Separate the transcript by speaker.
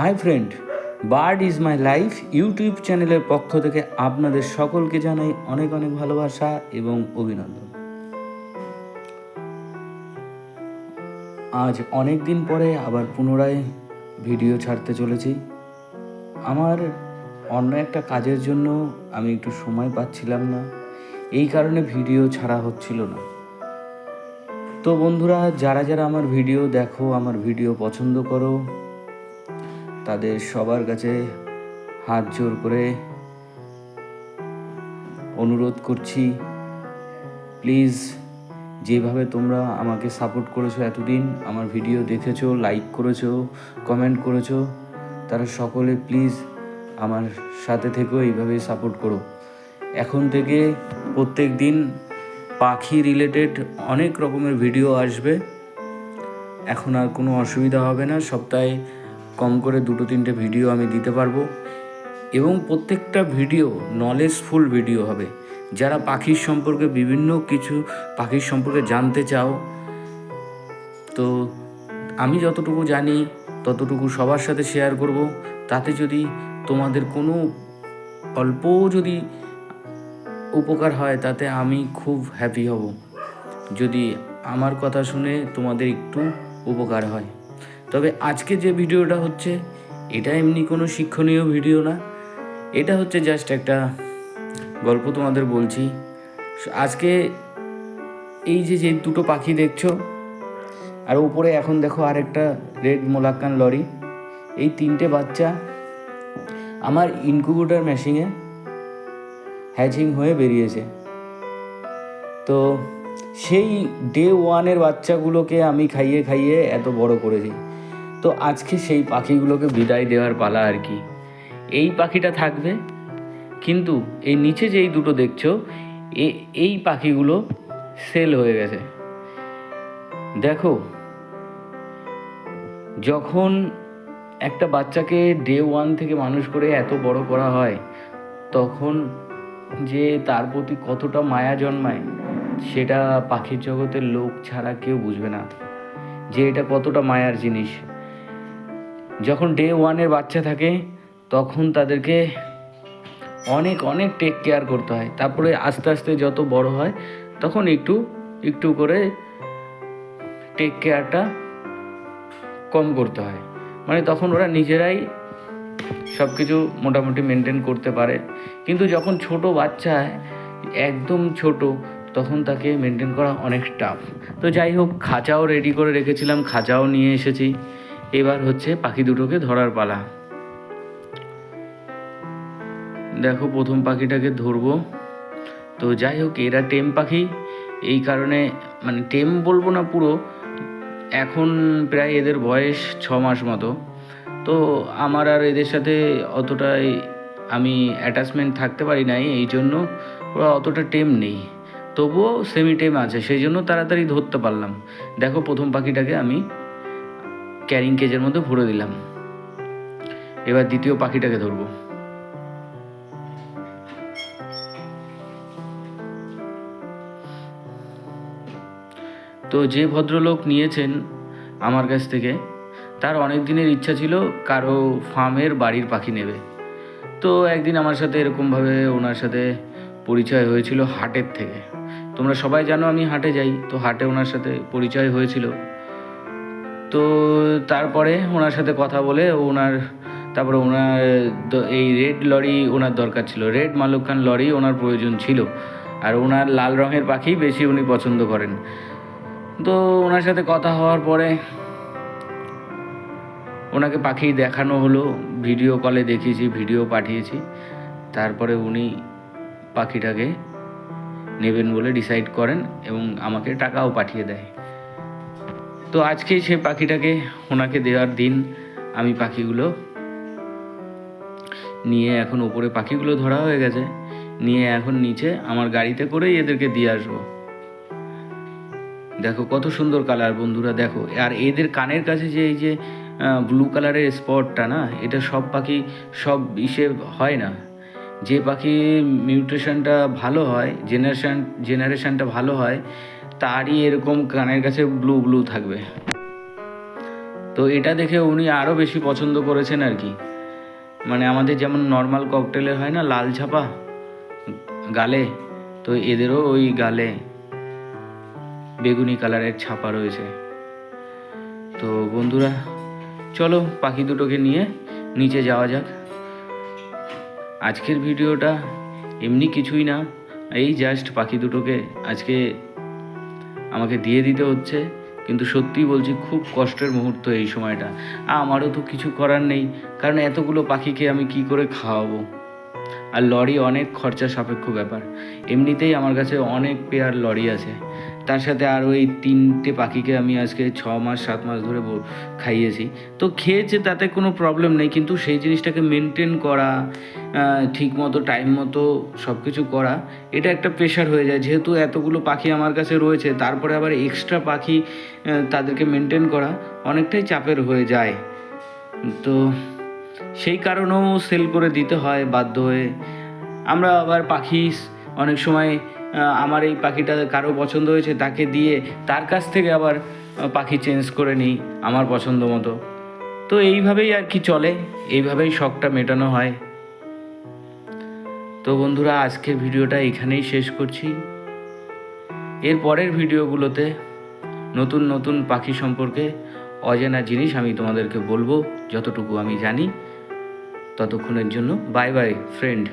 Speaker 1: Hi friend, bird is my life YouTube চ্যানেলের পক্ষ থেকে আপনাদের সকলকে জানাই অনেক অনেক ভালোবাসা এবং অভিনন্দন। আজ অনেক দিন পরে আবার পুনরায় ভিডিও ছাড়তে চলেছি। আমার অন্য একটা কাজের জন্য আমি একটু সময় পাচ্ছিলাম না, এই কারণে ভিডিও ছাড়া হচ্ছিল না। তো বন্ধুরা, যারা যারা আমার ভিডিও দেখো, আমার ভিডিও পছন্দ করো তাদের সবার কাছে হাত জোর করে অনুরোধ করছি, প্লিজ যেভাবে তোমরা আমাকে সাপোর্ট করেছ এতদিন, আমার ভিডিও দেখেছ, লাইক করেছ, কমেন্ট করেছ, তারা সকলে প্লিজ আমার সাথে থেকেও এইভাবে সাপোর্ট করো। এখন থেকে প্রত্যেক দিন পাখি রিলেটেড অনেক রকমের ভিডিও আসবে। এখন আর কোনো অসুবিধা হবে না, সপ্তাহে কম করে দুটো তিনটে ভিডিও আমি দিতে পারব। এবং প্রত্যেকটা ভিডিও নলেজফুল ভিডিও হবে। যারা পাখির সম্পর্কে বিভিন্ন কিছু পাখির সম্পর্কে জানতে চাও, তো আমি যতটুকু জানি, ততটুকু সবার সাথে শেয়ার করব। তাতে যদি তোমাদের কোনো অল্প যদি উপকার হয়, তাতে আমি খুব হ্যাপি হব। যদি আমার কথা শুনে তোমাদের একটু উপকার হয়। তবে আজকে যে ভিডিওটা হচ্ছে, এটা এমনি কোনো শিক্ষণীয় ভিডিও না। এটা হচ্ছে জাস্ট একটা গল্প তোমাদের বলছি। আজকে এই যে যে দুটো পাখি দেখছ, আর উপরে এখন দেখো আরেকটা রেড মোলাক্কান লরি। এই তিনটে বাচ্চা আমার ইনকুবেটর মেশিনে হ্যাচিং হয়ে বেরিয়েছে। তো সেই ডে ওয়ানের বাচ্চাগুলোকে আমি খাইয়ে খাইয়ে এত বড় করেছি। তো আজকে সেই পাখিগুলোকে বিদায় দেওয়ার পালা আর কি। এই পাখিটা থাকবে, কিন্তু এই নিচে যেই দুটো দেখছ এই পাখিগুলো সেল হয়ে গেছে। দেখো, যখন একটা বাচ্চাকে ডে ওয়ান থেকে মানুষ করে এত বড় করা হয়, তখন যে তার প্রতি কতটা মায়া জন্মায়, সেটা পাখির জগতের লোক ছাড়া কেউ বুঝবে না। যে এটা কতটা মায়ার জিনিস। যখন ডে ওয়ানের বাচ্চা থাকে, তখন তাদেরকে অনেক অনেক টেক কেয়ার করতে হয়। তারপরে আস্তে আস্তে যত বড় হয়, তখন একটু একটু করে টেক কেয়ারটা কম করতে হয়। মানে তখন ওরা নিজেরাই সব কিছু মোটামুটি মেনটেন করতে পারে। কিন্তু যখন ছোট বাচ্চা একদম ছোট, তখন তাকে মেনটেন করা অনেক টাফ তো যাই হোক, খাঁচাও রেডি করে রেখেছিলাম, খাঁচাও নিয়ে এসেছি। এবার হচ্ছে পাখি দুটোকে ধরার পালা। দেখো প্রথম পাখিটাকে ধরবো। তো যাই হোক, এরা টেম পাখি। এই কারণে মানে টেম বলব না পুরো, এখন প্রায় এদের বয়স ছ মাস মতো। তো আমার আর এদের সাথে অতটাই আমি অ্যাটাচমেন্ট থাকতে পারি নাই, এই জন্য ওরা অতটা টেম নেই। তবুও সেমি টেম আছে, সেই জন্য তাড়াতাড়ি ধরতে পারলাম। দেখো প্রথম পাখিটাকে আমি ক্যারিং কেজের মধ্যে ভরে দিলাম। এবার দ্বিতীয় পাখিটাকে ধরবো। তো যে ভদ্রলোক নিয়েছেন আমার কাছ থেকে, তার অনেক দিনের ইচ্ছা ছিল কারও ফার্মের বাড়ির পাখি নেবে। তো একদিন আমার সাথে এরকমভাবে ওনার সাথে পরিচয় হয়েছিল হাটের থেকে। তোমরা সবাই জানো আমি হাটে যাই, তো হাটে ওনার সাথে পরিচয় হয়েছিল। তো তারপরে ওনার সাথে কথা বলে ওনার, তারপরে ওনার এই রেড লরি ওনার দরকার ছিল। রেড মালুকান লরি ওনার প্রয়োজন ছিল। আর ওনার লাল রঙের পাখি বেশি উনি পছন্দ করেন। তো ওনার সাথে কথা হওয়ার পরে ওনাকে পাখি দেখানো হলো। ভিডিও কলে দেখিয়েছি, ভিডিও পাঠিয়েছি। তারপরে উনি পাখিটাকে নেবেন বলে ডিসাইড করেন এবং আমাকে টাকাও পাঠিয়ে দেয়। তো আজকে সেই পাখিটাকে ওনাকে দেওয়ার দিন আমি পাখিগুলো নিয়ে এখন উপরে পাখিগুলো ধরা হয়ে গেছে। নিয়ে এখন নিচে আমার গাড়িতে করেই এদেরকে দিয়ে আসব। দেখো কত সুন্দর কালার বন্ধুরা, দেখো। আর এদের কানের কাছে যে এই যে ব্লু কালারের স্পটটা না, এটা সব পাখি সব ইসে হয় না। যে পাখি মিউটেশনটা ভালো হয় জেনারেশন জেনারেশানটা ভালো হয় তারই এরকম কানের কাছে ব্লু ব্লু থাকবে। তো এটা দেখে উনি আরও বেশি পছন্দ করেছেন আর কি। মানে আমাদের যেমন নর্মাল ককটেলের হয় না, লাল ছাপা, গালে, তো এদেরও ওই গালে বেগুনি কালারের ছাপা রয়েছে। তো বন্ধুরা, চলো পাখি দুটোকে নিয়ে নিচে যাওয়া যাক। আজকের ভিডিওটা এমনি কিছুই না, এই জাস্ট পাখি দুটোকে আজকে আমাকে দিয়ে দিতে হচ্ছে, কিন্তু সত্যি বলছি খুব কষ্টের মুহূর্ত এই সময়টা। আমারও তো কিছু করার নেই, কারণ এতগুলো পাখিকে আমি কি করে খাওয়াবো? আর লরি অনেক খরচা সাপেক্ষ ব্যাপার। এমনিতেই আমার কাছে অনেক পেয়ার লরি আছে। তার সাথে আর ওই তিনটে পাখিকে আমি আজকে ছ মাস, সাত মাস ধরে খাইয়েছি। তো খেয়েছে, তাতে কোনো প্রবলেম নেই, কিন্তু সেই জিনিসটাকে মেনটেন করা ঠিক মতো টাইম মতো সব কিছু করা, এটা একটা প্রেশার হয়ে যায়। যেহেতু এতগুলো পাখি আমার কাছে রয়েছে, তারপরে আবার এক্সট্রা পাখি তাদেরকে মেনটেন করা অনেকটাই চাপের হয়ে যায়। তো সেই কারণেও সেল করে দিতে হয় বাধ্য হয়ে। আমরা আবার পাখি অনেক সময় আমার এই পাখিটা কারও পছন্দ হয়েছে, তাকে দিয়ে তার কাছ থেকে আবার পাখি চেঞ্জ করে নিই আমার পছন্দ মতো। তো এইভাবেই আর কি চলে, এইভাবেই শখটা মেটানো হয়। তো বন্ধুরা, আজকের ভিডিওটা এখানেই শেষ করছি। এর পরের ভিডিওগুলোতে নতুন নতুন পাখি সম্পর্কে অজানা জিনিস আমি তোমাদেরকে বলব, যতটুকু আমি জানি। ততক্ষণের জন্য বাই বাই ফ্রেন্ড